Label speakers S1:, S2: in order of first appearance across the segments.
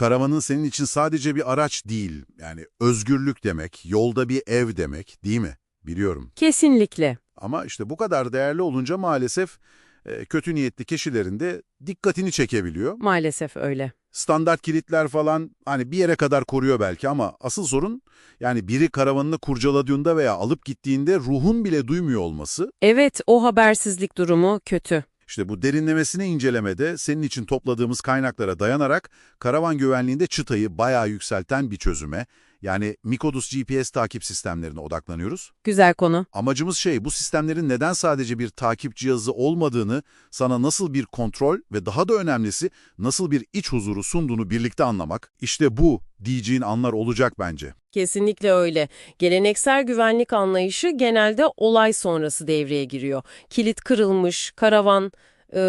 S1: karavanın senin için sadece bir araç değil. Yani özgürlük demek, yolda bir ev demek değil mi? Biliyorum.
S2: Kesinlikle.
S1: Ama işte bu kadar değerli olunca maalesef e, kötü niyetli kişilerin de dikkatini çekebiliyor.
S2: Maalesef öyle.
S1: Standart kilitler falan hani bir yere kadar koruyor belki ama asıl sorun yani biri karavanını kurcaladığında veya alıp gittiğinde ruhun bile duymuyor olması.
S2: Evet, o habersizlik durumu kötü.
S1: İşte bu derinlemesine incelemede senin için topladığımız kaynaklara dayanarak karavan güvenliğinde çıtayı bayağı yükselten bir çözüme yani Mikodus GPS takip sistemlerine odaklanıyoruz.
S2: Güzel konu.
S1: Amacımız şey bu sistemlerin neden sadece bir takip cihazı olmadığını, sana nasıl bir kontrol ve daha da önemlisi nasıl bir iç huzuru sunduğunu birlikte anlamak. İşte bu diyeceğin anlar olacak bence.
S2: Kesinlikle öyle. Geleneksel güvenlik anlayışı genelde olay sonrası devreye giriyor. Kilit kırılmış, karavan eee,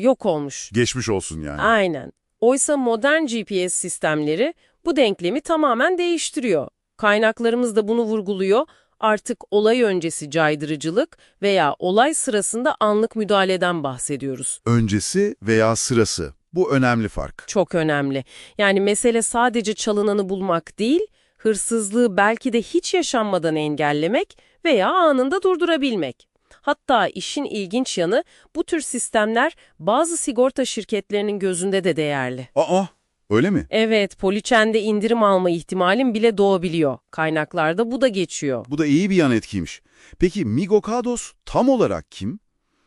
S2: yok olmuş.
S1: Geçmiş olsun yani.
S2: Aynen. Oysa modern GPS sistemleri bu denklemi tamamen değiştiriyor. Kaynaklarımız da bunu vurguluyor. Artık olay öncesi caydırıcılık veya olay sırasında anlık müdahaleden bahsediyoruz.
S1: Öncesi veya sırası. Bu önemli fark.
S2: Çok önemli. Yani mesele sadece çalınanı bulmak değil, hırsızlığı belki de hiç yaşanmadan engellemek veya anında durdurabilmek. Hatta işin ilginç yanı bu tür sistemler bazı sigorta şirketlerinin gözünde de değerli.
S1: Aa, öyle mi?
S2: Evet, poliçende indirim alma ihtimalin bile doğabiliyor. Kaynaklarda bu da geçiyor.
S1: Bu da iyi bir yan etkiymiş. Peki Migokados tam olarak kim?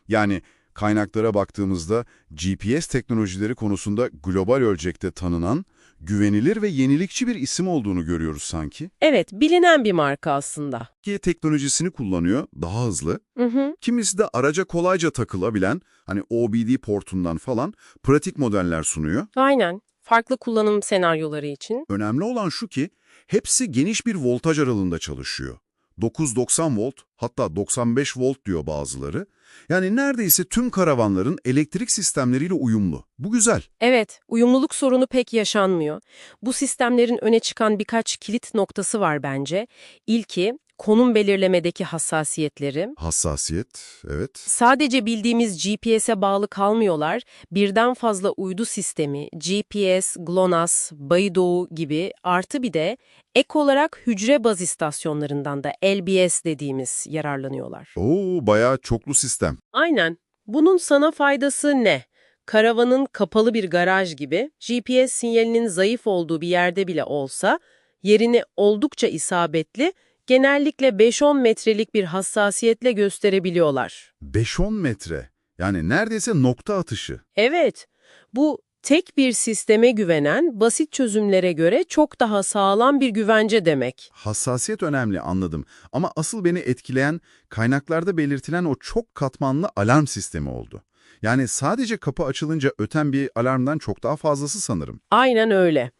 S1: Yani kaynaklara baktığımızda GPS teknolojileri konusunda global ölçekte tanınan, güvenilir ve yenilikçi bir isim olduğunu görüyoruz sanki.
S2: Evet, bilinen bir marka aslında.
S1: Ki teknolojisini kullanıyor, daha hızlı.
S2: Hı hı.
S1: Kimisi de araca kolayca takılabilen, hani OBD portundan falan pratik modeller sunuyor.
S2: Aynen. Farklı kullanım senaryoları için.
S1: Önemli olan şu ki, hepsi geniş bir voltaj aralığında çalışıyor. 9-90 volt, hatta 95 volt diyor bazıları. Yani neredeyse tüm karavanların elektrik sistemleriyle uyumlu. Bu güzel.
S2: Evet, uyumluluk sorunu pek yaşanmıyor. Bu sistemlerin öne çıkan birkaç kilit noktası var bence. İlki, konum belirlemedeki hassasiyetleri.
S1: Hassasiyet, evet.
S2: Sadece bildiğimiz GPS'e bağlı kalmıyorlar. Birden fazla uydu sistemi, GPS, GLONASS, Beidou gibi artı bir de ek olarak hücre baz istasyonlarından da LBS dediğimiz yararlanıyorlar.
S1: Oo, bayağı çoklu sistem.
S2: Aynen. Bunun sana faydası ne? Karavanın kapalı bir garaj gibi GPS sinyalinin zayıf olduğu bir yerde bile olsa yerini oldukça isabetli, genellikle 5-10 metrelik bir hassasiyetle gösterebiliyorlar.
S1: 5-10 metre. Yani neredeyse nokta atışı.
S2: Evet, bu tek bir sisteme güvenen basit çözümlere göre çok daha sağlam bir güvence demek.
S1: Hassasiyet önemli anladım ama asıl beni etkileyen kaynaklarda belirtilen o çok katmanlı alarm sistemi oldu. Yani sadece kapı açılınca öten bir alarmdan çok daha fazlası sanırım.
S2: Aynen öyle.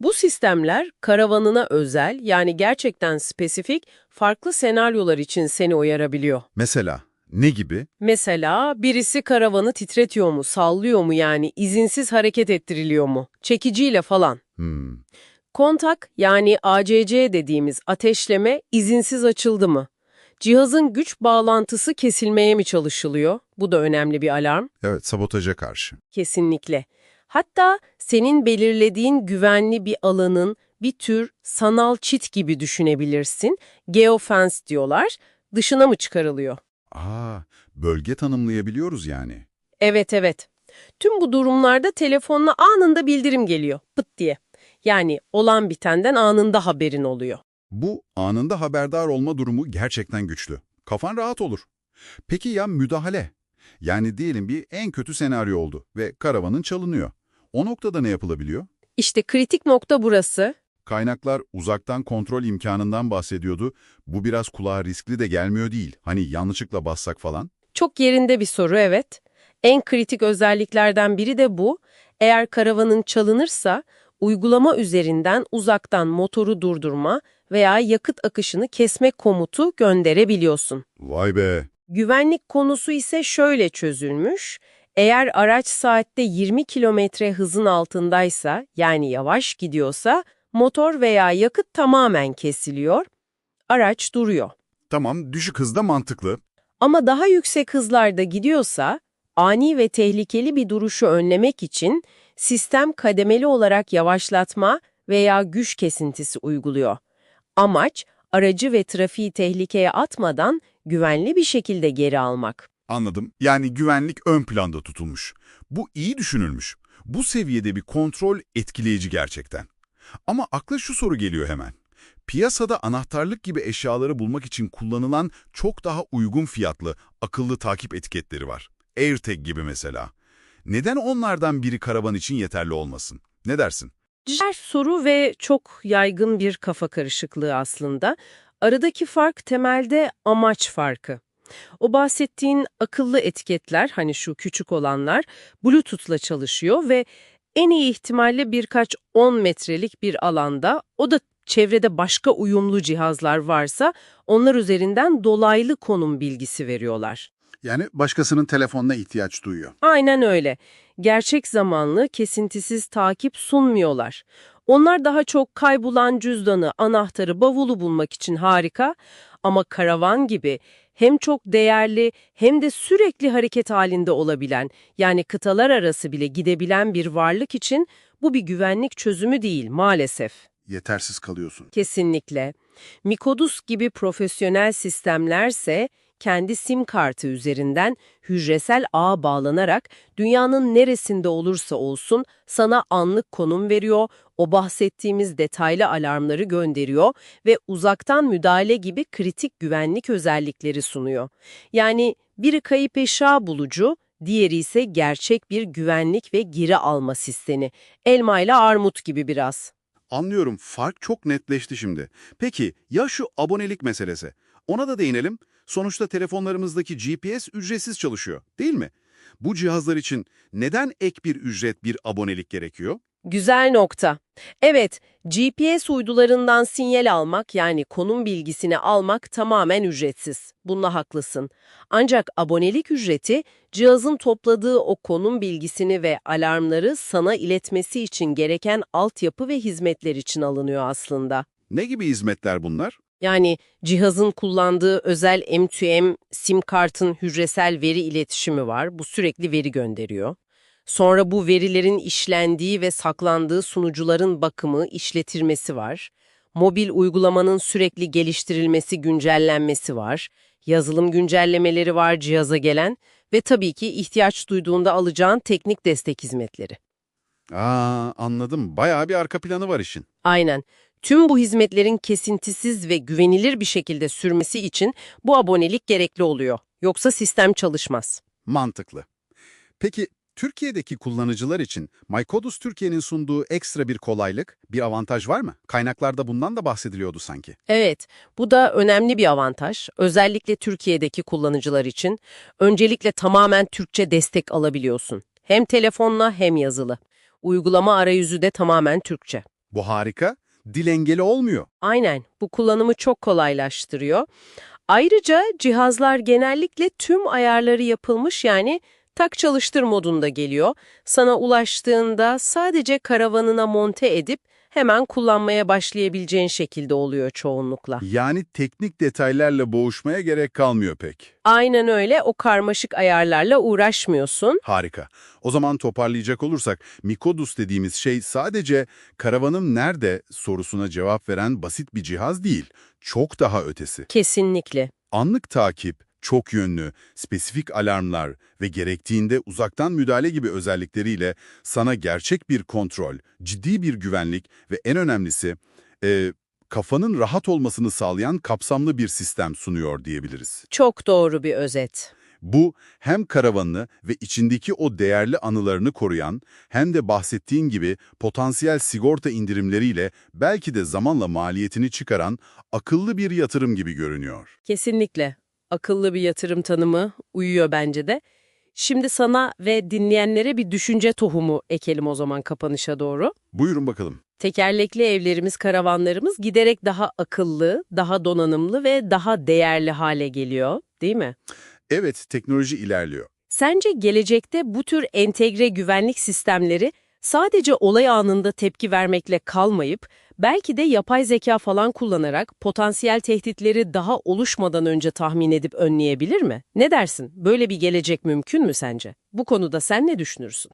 S2: Bu sistemler karavanına özel yani gerçekten spesifik farklı senaryolar için seni uyarabiliyor.
S1: Mesela ne gibi?
S2: Mesela birisi karavanı titretiyor mu, sallıyor mu yani izinsiz hareket ettiriliyor mu, çekiciyle falan.
S1: Hmm,
S2: Kontak yani ACC dediğimiz ateşleme izinsiz açıldı mı? Cihazın güç bağlantısı kesilmeye mi çalışılıyor? Bu da önemli bir alarm.
S1: evet sabotaja karşı.
S2: Kesinlikle. Hatta senin belirlediğin güvenli bir alanın bir tür sanal çit gibi düşünebilirsin. Geofence diyorlar. Dışına mı çıkarılıyor?
S1: Aa, bölge tanımlayabiliyoruz yani.
S2: Evet evet. Tüm bu durumlarda telefonuna anında bildirim geliyor. Pıt diye. Yani olan bitenden anında haberin oluyor.
S1: Bu anında haberdar olma durumu gerçekten güçlü. Kafan rahat olur. Peki ya müdahale? Yani diyelim bir en kötü senaryo oldu ve karavanın çalınıyor. O noktada ne yapılabiliyor?
S2: İşte kritik nokta burası.
S1: Kaynaklar uzaktan kontrol imkanından bahsediyordu. Bu biraz kulağa riskli de gelmiyor değil. Hani yanlışlıkla bassak falan.
S2: Çok yerinde bir soru evet. En kritik özelliklerden biri de bu. Eğer karavanın çalınırsa uygulama üzerinden uzaktan motoru durdurma veya yakıt akışını kesme komutu gönderebiliyorsun.
S1: Vay be.
S2: Güvenlik konusu ise şöyle çözülmüş. Eğer araç saatte 20 kilometre hızın altındaysa yani yavaş gidiyorsa motor veya yakıt tamamen kesiliyor. Araç duruyor.
S1: Tamam düşük hızda mantıklı.
S2: Ama daha yüksek hızlarda gidiyorsa ani ve tehlikeli bir duruşu önlemek için sistem kademeli olarak yavaşlatma veya güç kesintisi uyguluyor. Amaç, aracı ve trafiği tehlikeye atmadan güvenli bir şekilde geri almak.
S3: Anladım. Yani güvenlik ön planda tutulmuş. Bu iyi düşünülmüş. Bu seviyede bir kontrol etkileyici gerçekten. Ama akla şu soru geliyor hemen. Piyasada anahtarlık gibi eşyaları bulmak için kullanılan çok daha uygun fiyatlı akıllı takip etiketleri var. AirTag gibi mesela. Neden onlardan biri karavan için yeterli olmasın? Ne dersin?
S2: Diğer soru ve çok yaygın bir kafa karışıklığı aslında. Aradaki fark temelde amaç farkı. O bahsettiğin akıllı etiketler, hani şu küçük olanlar, Bluetooth'la çalışıyor ve en iyi ihtimalle birkaç 10 metrelik bir alanda, o da çevrede başka uyumlu cihazlar varsa, onlar üzerinden dolaylı konum bilgisi veriyorlar.
S1: Yani başkasının telefonuna ihtiyaç duyuyor.
S2: Aynen öyle. Gerçek zamanlı, kesintisiz takip sunmuyorlar. Onlar daha çok kaybolan cüzdanı, anahtarı, bavulu bulmak için harika ama karavan gibi hem çok değerli hem de sürekli hareket halinde olabilen, yani kıtalar arası bile gidebilen bir varlık için bu bir güvenlik çözümü değil maalesef.
S1: Yetersiz kalıyorsun.
S2: Kesinlikle. Mikodus gibi profesyonel sistemlerse kendi sim kartı üzerinden hücresel ağa bağlanarak dünyanın neresinde olursa olsun sana anlık konum veriyor, o bahsettiğimiz detaylı alarmları gönderiyor ve uzaktan müdahale gibi kritik güvenlik özellikleri sunuyor. Yani biri kayıp eşya bulucu, diğeri ise gerçek bir güvenlik ve geri alma sistemi. Elma ile armut gibi biraz.
S1: Anlıyorum, fark çok netleşti şimdi. Peki ya şu abonelik meselesi? Ona da değinelim. Sonuçta telefonlarımızdaki GPS ücretsiz çalışıyor, değil mi? Bu cihazlar için neden ek bir ücret, bir abonelik gerekiyor?
S2: Güzel nokta. Evet, GPS uydularından sinyal almak yani konum bilgisini almak tamamen ücretsiz. Bununla haklısın. Ancak abonelik ücreti cihazın topladığı o konum bilgisini ve alarmları sana iletmesi için gereken altyapı ve hizmetler için alınıyor aslında.
S1: Ne gibi hizmetler bunlar?
S2: Yani cihazın kullandığı özel M2M sim kartın hücresel veri iletişimi var. Bu sürekli veri gönderiyor. Sonra bu verilerin işlendiği ve saklandığı sunucuların bakımı, işletilmesi var. Mobil uygulamanın sürekli geliştirilmesi, güncellenmesi var. Yazılım güncellemeleri var cihaza gelen ve tabii ki ihtiyaç duyduğunda alacağın teknik destek hizmetleri.
S1: Aa, anladım. Bayağı bir arka planı var işin.
S2: Aynen. Tüm bu hizmetlerin kesintisiz ve güvenilir bir şekilde sürmesi için bu abonelik gerekli oluyor. Yoksa sistem çalışmaz.
S1: Mantıklı. Peki Türkiye'deki kullanıcılar için MyCodus Türkiye'nin sunduğu ekstra bir kolaylık, bir avantaj var mı? Kaynaklarda bundan da bahsediliyordu sanki.
S2: Evet, bu da önemli bir avantaj. Özellikle Türkiye'deki kullanıcılar için. Öncelikle tamamen Türkçe destek alabiliyorsun. Hem telefonla hem yazılı. Uygulama arayüzü de tamamen Türkçe.
S1: Bu harika. Dil engeli olmuyor.
S2: Aynen, bu kullanımı çok kolaylaştırıyor. Ayrıca cihazlar genellikle tüm ayarları yapılmış yani tak çalıştır modunda geliyor. Sana ulaştığında sadece karavanına monte edip hemen kullanmaya başlayabileceğin şekilde oluyor çoğunlukla.
S1: Yani teknik detaylarla boğuşmaya gerek kalmıyor pek.
S2: Aynen öyle o karmaşık ayarlarla uğraşmıyorsun.
S1: Harika. O zaman toparlayacak olursak Mikodus dediğimiz şey sadece karavanım nerede sorusuna cevap veren basit bir cihaz değil. Çok daha ötesi.
S2: Kesinlikle.
S1: Anlık takip, çok yönlü, spesifik alarmlar ve gerektiğinde uzaktan müdahale gibi özellikleriyle sana gerçek bir kontrol, ciddi bir güvenlik ve en önemlisi e, kafanın rahat olmasını sağlayan kapsamlı bir sistem sunuyor diyebiliriz.
S2: Çok doğru bir özet.
S1: Bu hem karavanını ve içindeki o değerli anılarını koruyan hem de bahsettiğin gibi potansiyel sigorta indirimleriyle belki de zamanla maliyetini çıkaran akıllı bir yatırım gibi görünüyor.
S2: Kesinlikle. Akıllı bir yatırım tanımı uyuyor bence de. Şimdi sana ve dinleyenlere bir düşünce tohumu ekelim o zaman kapanışa doğru.
S1: Buyurun bakalım.
S2: Tekerlekli evlerimiz, karavanlarımız giderek daha akıllı, daha donanımlı ve daha değerli hale geliyor, değil mi?
S1: Evet, teknoloji ilerliyor.
S2: Sence gelecekte bu tür entegre güvenlik sistemleri sadece olay anında tepki vermekle kalmayıp, belki de yapay zeka falan kullanarak potansiyel tehditleri daha oluşmadan önce tahmin edip önleyebilir mi? Ne dersin? Böyle bir gelecek mümkün mü sence? Bu konuda sen ne düşünürsün?